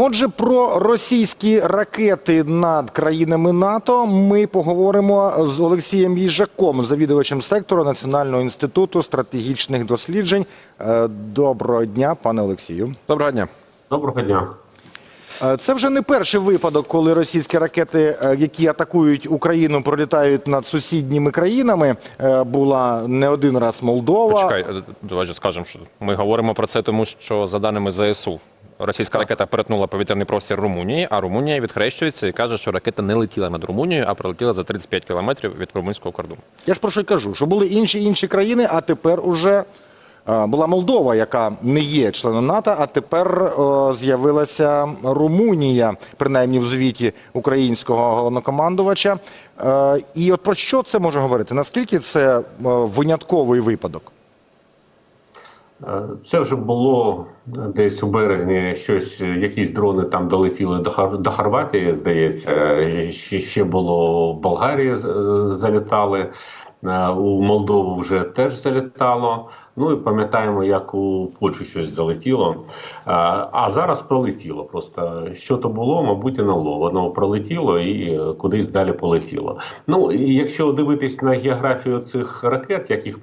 Отже, про російські ракети над країнами НАТО ми поговоримо з Олексієм Їжаком, завідувачем сектору Національного інституту стратегічних досліджень. Е, Доброго дня, пане Олексію. Доброго дня. Доброго дня. Е, Це вже не перший випадок, коли російські ракети, е, які атакують Україну, пролітають над сусідніми країнами. Була не один раз Молдова. Почекай, давай же скажемо, що ми говоримо про це, тому що за даними ЗСУ, російська ракета перетнула повітряний простір Румунії, а Румунія відхрещується і каже, що ракета не летіла над Румунією, а пролетіла за 35 кілометрів від румунського кордону. Я ж про що й кажу, що були інші інші країни, а тепер уже е, була Молдова, яка не є членом НАТО, а тепер е, з'явилася Румунія, принаймні в звіті українського головнокомандувача. Е, І от про що це може говорити? Наскільки це винятковий випадок? Е, Це вже було десь у березні. Щось, якісь дрони там долетіли до Хор- до Хорватії, здається. Е, Ще, було в Болгарії е, залітали. е, У Молдову вже теж залітало. Ну і пам'ятаємо, як у Польщу щось залетіло. А зараз пролетіло. Просто що то було, мабуть, і НЛО. Воно пролетіло і е, кудись далі полетіло. Ну і якщо дивитись на географію цих ракет, яких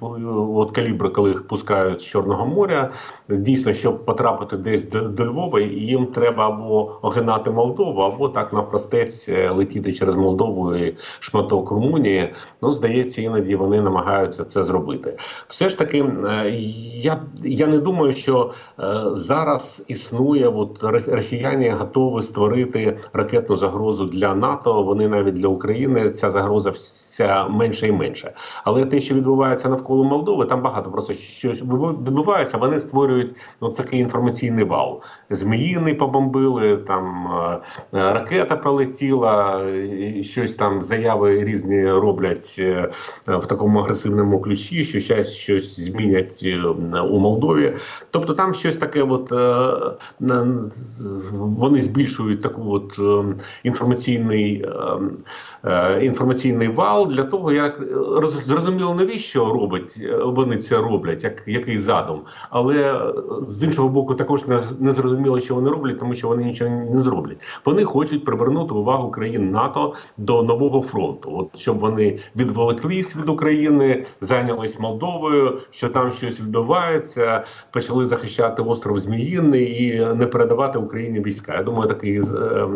от калібри, коли їх пускають з Чорного моря, дійсно, щоб потрапити десь до, до Львова, їм треба або огинати Молдову, або так навпростець е, летіти через Молдову і шматок Румунії. Ну, здається, іноді вони намагаються це зробити. Все ж таки, е, я, я не думаю, що е, зараз існує от рос- росіяни готові створити ракетну загрозу для НАТО. Вони навіть для України ця загроза вся менше і менше. Але те, що відбувається навколо Молдови, там багато просто щось відбувається. Вони створюють ну, такий інформаційний вал. Зміїний побомбили, там е, е, ракета пролетіла, щось там заяви різні роблять в такому агресивному ключі, що щось щось змінять е, у Молдові. Тобто там щось таке, от е, вони збільшують таку от е, інформаційний. Інформаційний вал для того, як зрозуміло, навіщо робить вони це роблять, як який задум, але з іншого боку, також не, не зрозуміло, що вони роблять, тому що вони нічого не зроблять. Вони хочуть привернути увагу країн НАТО до нового фронту, от щоб вони відволіклись від України, зайнялись Молдовою, що там щось відбувається, почали захищати остров Зміїний і не передавати Україні війська. Я думаю, такий з- е,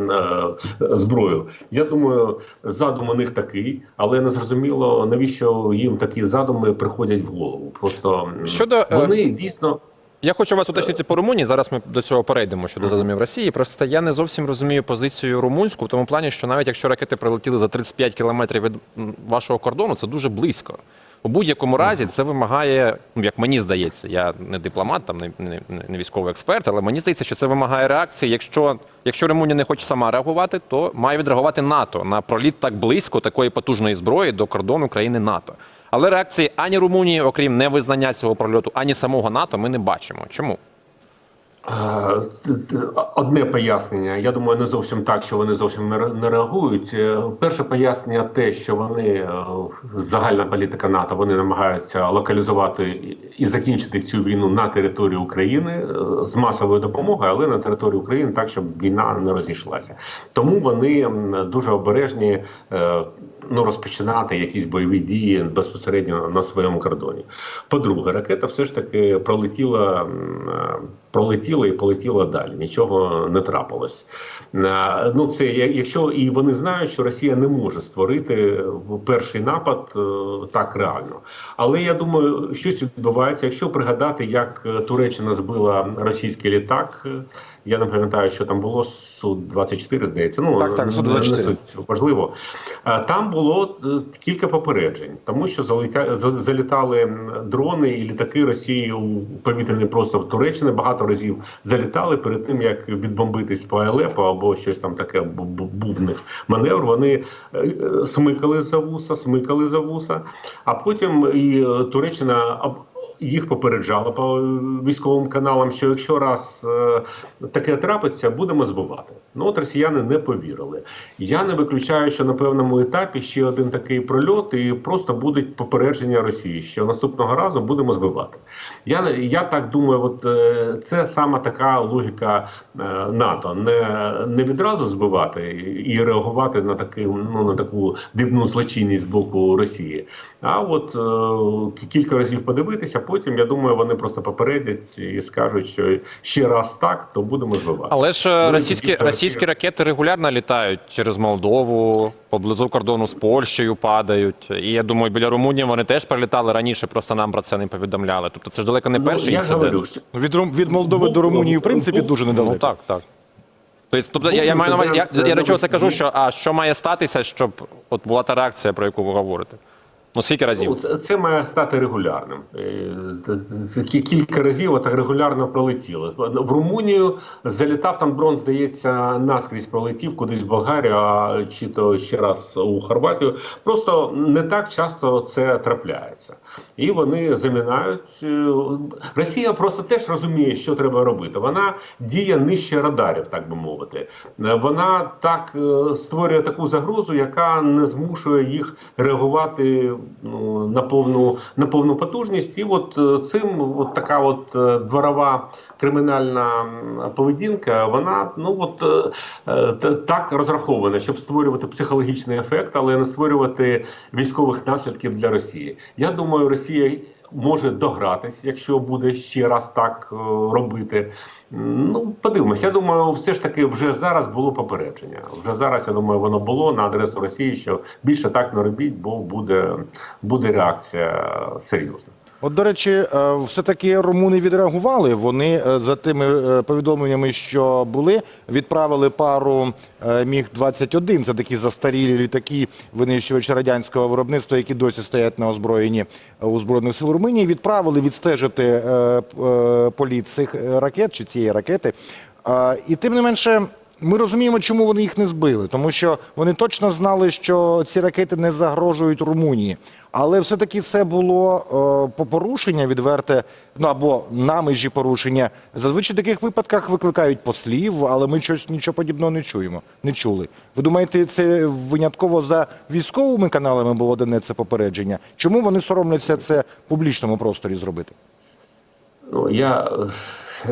е, зброю. Я думаю, задум у них такий, але не зрозуміло навіщо їм такі задуми приходять в голову. Просто Щодо, е, вони дійсно. Я хочу вас уточнити по Румунії. Зараз ми до цього перейдемо щодо задумів Росії. Просто я не зовсім розумію позицію румунську в тому плані, що навіть якщо ракети прилетіли за 35 кілометрів від вашого кордону, це дуже близько. У будь-якому разі це вимагає, ну як мені здається, я не дипломат, там не, не, не військовий експерт, але мені здається, що це вимагає реакції. Якщо, якщо Румунія не хоче сама реагувати, то має відреагувати НАТО на проліт так близько такої потужної зброї до кордону країни НАТО. Але реакції ані Румунії, окрім невизнання цього прольоту, ані самого НАТО, ми не бачимо. Чому? Е, Одне пояснення. Я думаю, не зовсім так, що вони зовсім не реагують. Е, Перше пояснення те, що вони е, загальна політика НАТО, вони намагаються локалізувати і- закінчити цю війну на території України з масовою допомогою, але на території України так, щоб війна не розійшлася. Тому вони дуже обережні ну, розпочинати якісь бойові дії безпосередньо на своєму кордоні. По-друге, ракета все ж таки пролетіла, е, пролетіла і полетіла далі. Нічого не трапилось. Е, Ну, це якщо і вони знають, що Росія не може створити перший напад е, так реально. Але я думаю, щось відбувається. Якщо пригадати, як Туреччина збила російський літак. Я не пам'ятаю, що там було Су 24 здається. Ну Так, так, не- Су-24. не суть важливо. Е, Там було е, кілька попереджень, тому що залітали дрони і літаки Росії у повітряний простор Туреччини. Багато разів залітали перед тим, як відбомбитись по Алепо або щось там таке бу- бу- був в них маневр. Вони е, смикали за вуса, смикали за вуса, а потім і Туреччина їх попереджали по військовим каналам, що якщо раз е, таке трапиться, будемо збивати. Ну от росіяни не повірили. Я не виключаю, що на певному етапі ще один такий прольот, і просто будуть попередження Росії, що наступного разу будемо збивати. Я я так думаю, от е, це саме така логіка е, НАТО. Не, не відразу збивати і- реагувати на таку, ну на таку дивну злочинність з боку Росії. А от е, кілька разів подивитися, потім я думаю, вони просто попередять і скажуть, що ще раз так, то будемо збивати. Але ж е, Ну, російські, російські ракети регулярно літають через Молдову, поблизу кордону з Польщею падають. І я думаю, біля Румунії вони теж прилітали раніше, просто нам про це не повідомляли. Тобто це ж далеко не Ну, перший я інцидент. говорю, що Від, Рум- від Молдови до Румунії, в принципі, дуже недалеко. Ну так, так. Тобто, я, я маю на увазі, я, я до чого це кажу, що а що має статися, щоб от була та реакція, про яку ви говорите? Ну скільки разів? Ну, це, це має стати регулярним. Е, Кілька разів отак регулярно пролетіло. В Румунію залітав там дрон, здається, наскрізь пролетів кудись в Болгарію, а чи то ще раз у Хорватію. Просто не так часто це трапляється. І вони замінають. е, Росія просто теж розуміє, що треба робити. Вона діє нижче радарів, так би мовити. Вона так е, створює таку загрозу, яка не змушує їх реагувати ну, на повну на повну потужність. І от е, цим от така от е, дворова кримінальна поведінка, вона ну от е, та- так розрахована, щоб створювати психологічний ефект, але не створювати військових наслідків для Росії. Я думаю, Росія. Може догратись, якщо буде ще раз так е, робити. Ну, подивимось. Я думаю, все ж таки вже зараз було попередження. Вже зараз я думаю, воно було на адресу Росії, що більше так не робіть, бо буде, буде реакція серйозна. От, до речі, е, все-таки румуни відреагували. Вони е, за тими е, повідомленнями, що були, відправили пару е, Міг-21. Це такі застарілі літаки, винищувачі радянського виробництва, які досі стоять на озброєнні у Збройних сил Румунії. Відправили відстежити політ цих ракет чи цієї ракети. І тим не менше. Ми розуміємо, чому вони їх не збили, тому що вони точно знали, що ці ракети не загрожують Румунії. Але все-таки це було е, порушення відверте, ну або на межі порушення. Зазвичай в таких випадках викликають послів, але ми щось нічого подібного не чуємо, не чули. Ви думаєте, це винятково за військовими каналами було дане це попередження? Чому вони соромляться це в публічному просторі зробити? Ну, я,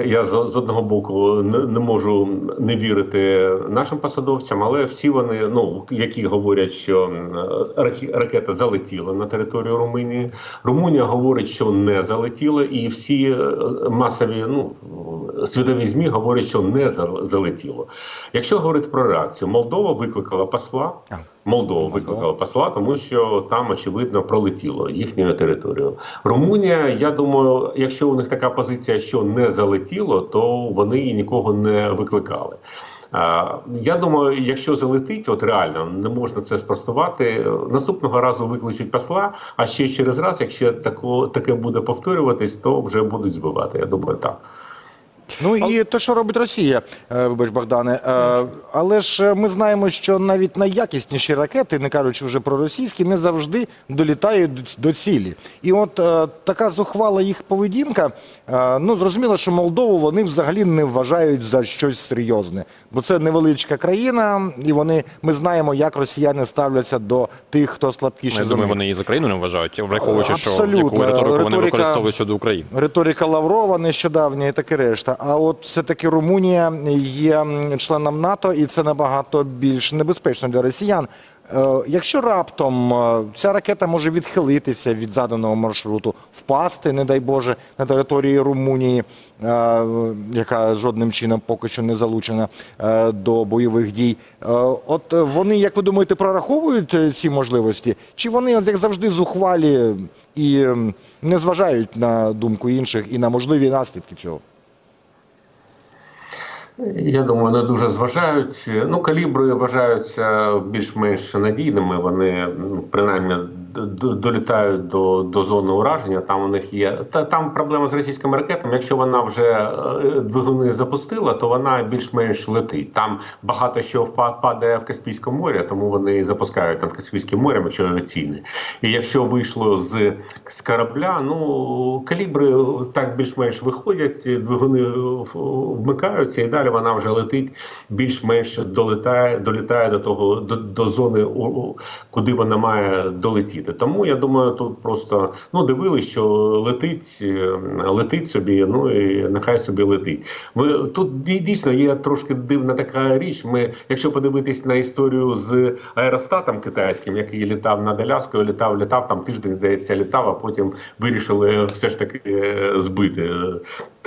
я з, з одного боку не, не можу не вірити нашим посадовцям, але всі вони, ну які говорять, що ракета залетіла на територію Румунії. Румунія говорить, що не залетіла, і всі е, масові ну світові змі говорять, що не залетіло. Якщо говорити про реакцію, Молдова викликала посла. Молдова викликала посла, тому що там очевидно пролетіло їхньою територією. Румунія, я думаю, якщо у них така позиція, що не залетіло, то вони і нікого не викликали. Я думаю, якщо залетить, от реально не можна це спростувати. Наступного разу викличуть посла. А ще через раз, якщо тако, таке буде повторюватись, то вже будуть збивати. Я думаю, так. Ну і те, що робить Росія, е, вибач, Богдане. Е, Але ж е, ми знаємо, що навіть найякісніші ракети, не кажучи вже про російські, не завжди долітають до ц- до цілі. І от е, така зухвала їх поведінка. е, Ну зрозуміло, що Молдову вони взагалі не вважають за щось серйозне, бо це невеличка країна, і вони ми знаємо, як росіяни ставляться до тих, хто слабкіший Я за думаю, них. вони і за країну не вважають, враховуючи, що Абсолютно. яку риторику вони Риторика- використовують щодо України. Риторика Лаврова нещодавня і таке решта. А от все-таки Румунія є членом НАТО, і це набагато більш небезпечно для росіян. Е, Якщо раптом е, ця ракета може відхилитися від заданого маршруту, впасти, не дай Боже, на території Румунії, е, яка жодним чином поки що не залучена до бойових дій, от вони, як ви думаєте, прораховують ці можливості? Чи вони, як завжди, зухвалі і не зважають на думку інших і на можливі наслідки цього? Я думаю, не дуже зважають. Ну, калібри вважаються більш-менш надійними. Вони ну, принаймні долітають до, до зони ураження. Там у них є та там проблема з російськими ракетами. Якщо вона вже е, двигуни запустила, то вона більш-менш летить. Там багато що впа- падає в Каспійському морі, тому вони запускають над Каспійським морем, якщо авіаційне. І якщо вийшло з, з корабля, ну калібри так більш-менш виходять, двигуни вмикаються, і далі вона вже летить більш-менш долітає, долітає до того до, до зони, куди вона має долетіти. Тому я думаю, тут просто ну дивились, що летить, е, летить собі. Ну і нехай собі летить. Ми тут дійсно є трошки дивна така річ. Ми, якщо подивитись на історію з аеростатом китайським, який літав над Аляскою, літав, літав там тиждень, здається, літав, а потім вирішили все ж таки е, збити.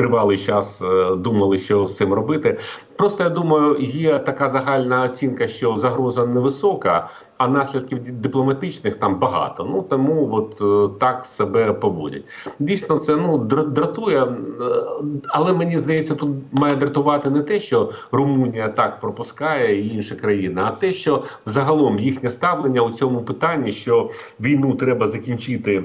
Тривалий час е, думали, що з цим робити. Просто я думаю, є така загальна оцінка, що загроза невисока, а наслідків дипломатичних там багато. Ну тому от е, так себе поводять. Дійсно, це ну дра- дратує, е, але мені здається, тут має дратувати не те, що Румунія так пропускає і інші країни, а те, що загалом їхнє ставлення у цьому питанні, що війну треба закінчити.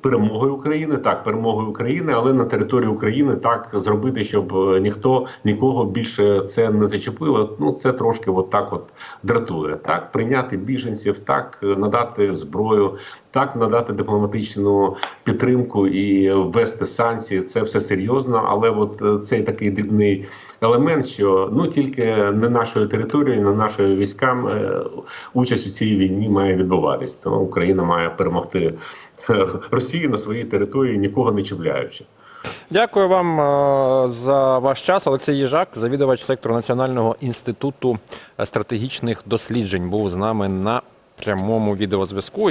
Перемогою України, так, перемогою України, але на території України так зробити, щоб е, ніхто нікого більше це не зачепило. Ну це трошки от так от дратує. Так, прийняти біженців, так е, надати зброю, так надати дипломатичну підтримку і ввести санкції. Це все серйозно, але от е, цей такий дрібний елемент, що ну тільки не нашою територією, не нашою військам е, участь у цій війні має відбуватись. Тому Україна має перемогти Росію на своїй території, нікого не чіпляючи. Дякую вам е, за ваш час. Олексій Їжак, завідувач сектору Національного інституту стратегічних досліджень, був з нами на прямому відеозв'язку.